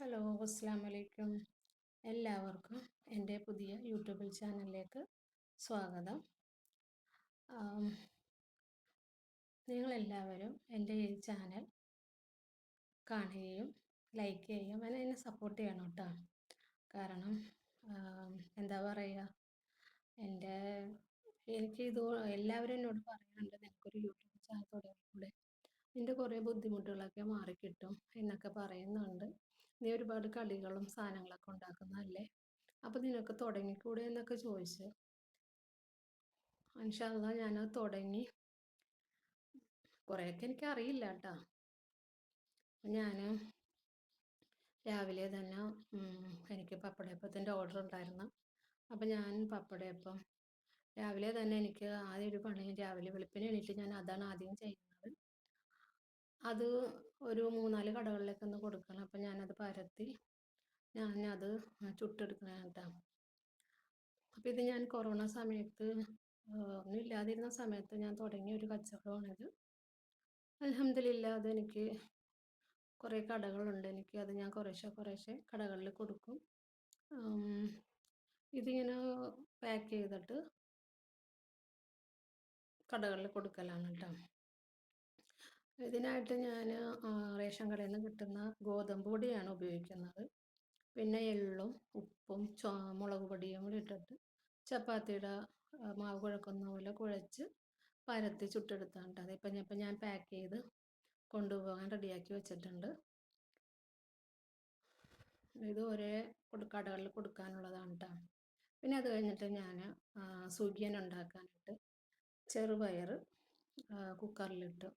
Hello അസ്സാം വലൈക്കും എല്ലാവർക്കും എന്റെ പുതിയ യൂട്യൂബിൽ ചാനലിലേക്ക് സ്വാഗതം. നിങ്ങളെല്ലാവരും എന്റെ ഈ ചാനൽ കാണുകയും ലൈക്ക് ചെയ്യുകയും അങ്ങനെ എന്നെ സപ്പോർട്ട് ചെയ്യണം കേട്ടോ. കാരണം എന്താ പറയുക എന്റെ എനിക്ക് ഇത് എല്ലാവരും എന്നോട് പറയുന്നുണ്ട് നിനക്കൊരു യൂട്യൂബ് ചാനൽ തുടങ്ങിക്കൂടെ. നിന്റെ കുറേ ബുദ്ധിമുട്ടുകളൊക്കെ മാറിക്കിട്ടും എന്നൊക്കെ പറയുന്നുണ്ട്. നീ ഒരുപാട് കളികളും സാധനങ്ങളൊക്കെ ഉണ്ടാക്കുന്നതല്ലേ? അപ്പോൾ നിനക്ക് തുടങ്ങിക്കൂടെ എന്നൊക്കെ ചോദിച്ചു. ഇൻഷാല്ല ഞാനത് തുടങ്ങി. കുറേയൊക്കെ എനിക്ക് അറിയില്ല കേട്ടോ ഞാൻ രാവിലെ തന്നെ എനിക്ക് പപ്പടയപ്പത്തിന്റെ ഓർഡർ ഉണ്ടായിരുന്നു. അപ്പം ഞാൻ പപ്പടയപ്പം രാവിലെ തന്നെ എനിക്ക് ആദ്യം ഒരു പണി രാവിലെ വെളുപ്പിന് എണീറ്റ് ഞാൻ അതാണ് ആദ്യം ചെയ്യുന്നത്. അത് ഒരു മൂന്നാൽ കടകളിലേക്ക് ഒന്ന് കൊടുക്കണം. അപ്പം ഞാനത് പരത്തി ഞാനത് ചുട്ടെടുക്കണം കേട്ടോ. അപ്പം ഇത് ഞാൻ കൊറോണ സമയത്ത് ഒന്നും ഇല്ലാതിരുന്ന സമയത്ത് ഞാൻ തുടങ്ങിയ ഒരു കച്ചവടമാണിത്. അലഹമില്ല അതെനിക്ക് കുറേ കടകളുണ്ട്. എനിക്ക് അത് ഞാൻ കുറേശ്ശെ കുറേശ്ശെ കടകളിൽ കൊടുക്കും. ഇതിങ്ങനെ പാക്ക് ചെയ്തിട്ട് കടകളിൽ കൊടുക്കലാണ് കേട്ടോ. ഇതിനായിട്ട് ഞാൻ റേഷൻ കടയിൽ നിന്ന് കിട്ടുന്ന ഗോതമ്പ് പൊടിയാണ് ഉപയോഗിക്കുന്നത്. പിന്നെ എള്ളും ഉപ്പും മുളക് പൊടിയും കൂടി ഇട്ടിട്ട് ചപ്പാത്തിയുടെ മാവ് കുഴക്കുന്ന പോലെ കുഴച്ച് പരത്തി ചുട്ടെടുത്താണ്ട് അതിപ്പം ഞാൻ ഇപ്പം ഞാൻ പാക്ക് ചെയ്ത് കൊണ്ടുപോകാൻ റെഡിയാക്കി വെച്ചിട്ടുണ്ട്. ഇത് ഒരേ കടകളിൽ കൊടുക്കാനുള്ളതാണ് കേട്ടോ പിന്നെ അത് കഴിഞ്ഞിട്ട് ഞാൻ സുഖിയൻ ഉണ്ടാക്കാനായിട്ട് ചെറുപയർ കുക്കറിലിട്ട്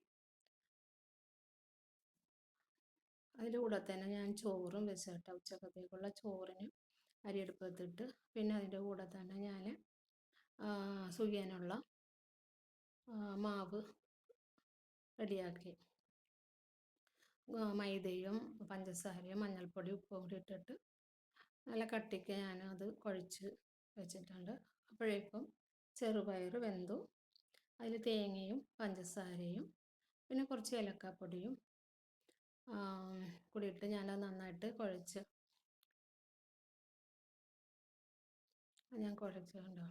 അതിന്റെ കൂടെ തന്നെ ഞാൻ ചോറും വെച്ചിട്ട് ഉച്ചക്കത്തേക്കുള്ള ചോറിന് അരിയെടുപ്പത്തിട്ട് പിന്നെ അതിന്റെ കൂടെ തന്നെ ഞാൻ സുഖിയാനുള്ള മാവ് റെഡിയാക്കി. മൈദയും പഞ്ചസാരയും മഞ്ഞൾപ്പൊടി ഉപ്പും കൂടി ഇട്ടിട്ട് നല്ല കട്ടിക്ക് ഞാൻ അത് കുഴച്ച് വെച്ചിട്ടുണ്ട്. അപ്പോഴേക്കും ചെറുപയർ വെന്തു. അതിൽ തേങ്ങയും പഞ്ചസാരയും പിന്നെ കുറച്ച് ഏലക്കാപ്പൊടിയും കൂടി ഇട്ട് ഞാനത് നന്നായിട്ട് കുഴച്ച്. ഞാൻ കുഴച്ചിട്ടുണ്ടോ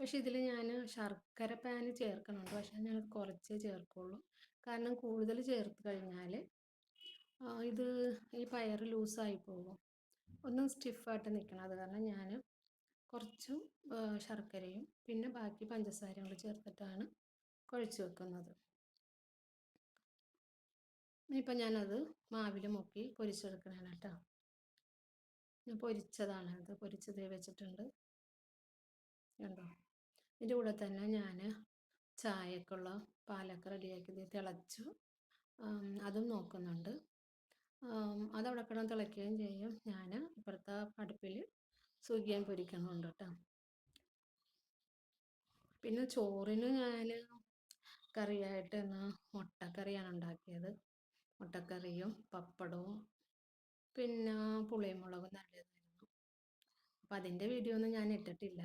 പക്ഷെ ഇതിൽ ഞാൻ ശർക്കര പാന് ചേർക്കുന്നുണ്ട് പക്ഷെ ഞാൻ കുറച്ചേ ചേർക്കുള്ളൂ. കാരണം കൂടുതൽ ചേർത്ത് കഴിഞ്ഞാൽ ഇത് ഈ പയർ ലൂസായി പോകും. ഒന്നും സ്റ്റിഫായിട്ട് നിൽക്കണം അത് കാരണം ഞാൻ കുറച്ചും ശർക്കരയും പിന്നെ ബാക്കി പഞ്ചസാരയും കൂടി ചേർത്തിട്ടാണ് കുഴച്ച് വെക്കുന്നത്. ഇനിയിപ്പോൾ ഞാനത് മാവിൽ മുക്കി പൊരിച്ചെടുക്കണതാണ് കേട്ടോ ഞാൻ പൊരിച്ചതാണ് അത് പൊരിച്ചത് വെച്ചിട്ടുണ്ട്. കണ്ടോ? ഇതിന്റെ കൂടെ തന്നെ ഞാൻ ചായക്കുള്ള പാലൊക്കെ റെഡിയാക്കി തിളച്ചു. അതും നോക്കുന്നുണ്ട്. അതവിടെ കിടന്ന് തിളയ്ക്കുകയും ചെയ്യും. ഞാൻ ഇപ്പുറത്തെ അടുപ്പിൽ സുഖിയാൻ പൊരിക്കണമുണ്ട് കേട്ടോ. പിന്നെ ചോറിന് ഞാൻ കറിയായിട്ട് ഇന്ന് മുട്ടക്കറിയാണ് ഉണ്ടാക്കിയത്. മുട്ടക്കറിയും പപ്പടവും പിന്നെ പുളിമുളകും മുളകും നല്ലതായിരുന്നു. അപ്പം അതിന്റെ വീഡിയോ ഒന്നും ഞാൻ ഇട്ടിട്ടില്ല.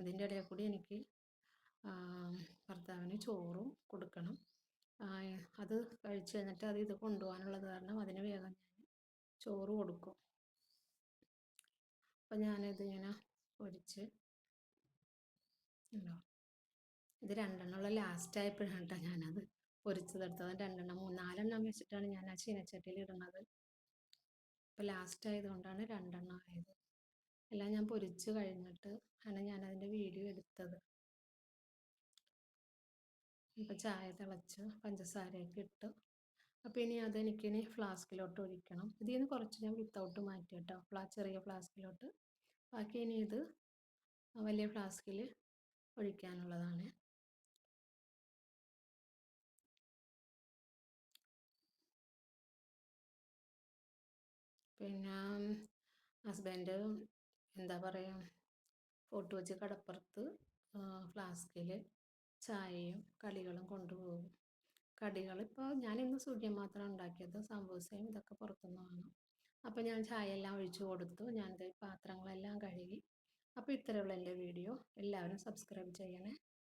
അതിന്റെ ഇടയിൽ കൂടി എനിക്ക് ഭർത്താവിന് ചോറും കൊടുക്കണം. അത് കഴിച്ചു കഴിഞ്ഞിട്ട് അത് ഇത് കൊണ്ടുപോകാനുള്ളത് കാരണം അതിന് വേഗം ഞാൻ ചോറ് കൊടുക്കും. അപ്പം ഞാനിത് ഇങ്ങനെ പൊരിച്ച് ഉണ്ടോ? ഇത് രണ്ടെണ്ണമുള്ള ലാസ്റ്റ് ആയപ്പോഴാണ് കേട്ടോ ഞാനത് പൊരിച്ചതെടുത്തത് രണ്ടെണ്ണം മൂന്നാലെണ്ണം വെച്ചിട്ടാണ് ഞാൻ ആ ചീനച്ചട്ടിയിൽ ഇടുന്നത്. ഇപ്പം ലാസ്റ്റ് ആയതുകൊണ്ടാണ് രണ്ടെണ്ണം ആയത്. എല്ലാം ഞാൻ പൊരിച്ച് കഴിഞ്ഞിട്ട് ആണ് ഞാൻ അതിന്റെ വീഡിയോ എടുത്തത്. ഇപ്പം ചായ തിളച്ച് പഞ്ചസാരയൊക്കെ ഇട്ട്. അപ്പോൾ ഇനി അതെനിക്കിനി ഫ്ലാസ്കിലോട്ട് ഒഴിക്കണം. ഇതിൽ നിന്ന് കുറച്ച് ഞാൻ വിത്തൗട്ട് മാറ്റി കേട്ടോ. ഫ്ലാ ചെറിയ ഫ്ലാസ്കിലോട്ട് ബാക്കി ഇനി ഇത് വലിയ ഫ്ലാസ്കിൽ ഒഴിക്കാനുള്ളതാണ്. പിന്നെ ഹസ്ബൻഡ് എന്താ പറയുക ഫോട്ടോ വെച്ച് കടപ്പുറത്ത് ഫ്ലാസ്കിൽ ചായയും കടികളും കൊണ്ടുപോകും. കടികൾ ഇപ്പോൾ ഞാൻ ഇന്ന് സൂര്യൻ മാത്രം ഉണ്ടാക്കിയത് സമൂസയും ഇതൊക്കെ പുറത്തുനിന്ന് വാങ്ങും. അപ്പോൾ ഞാൻ ചായ എല്ലാം ഒഴിച്ചു കൊടുത്തു ഞാൻ പാത്രങ്ങളെല്ലാം കഴുകി. അപ്പോൾ ഇത്രയുള്ള എന്റെ വീഡിയോ. എല്ലാവരും സബ്സ്ക്രൈബ് ചെയ്യണേ.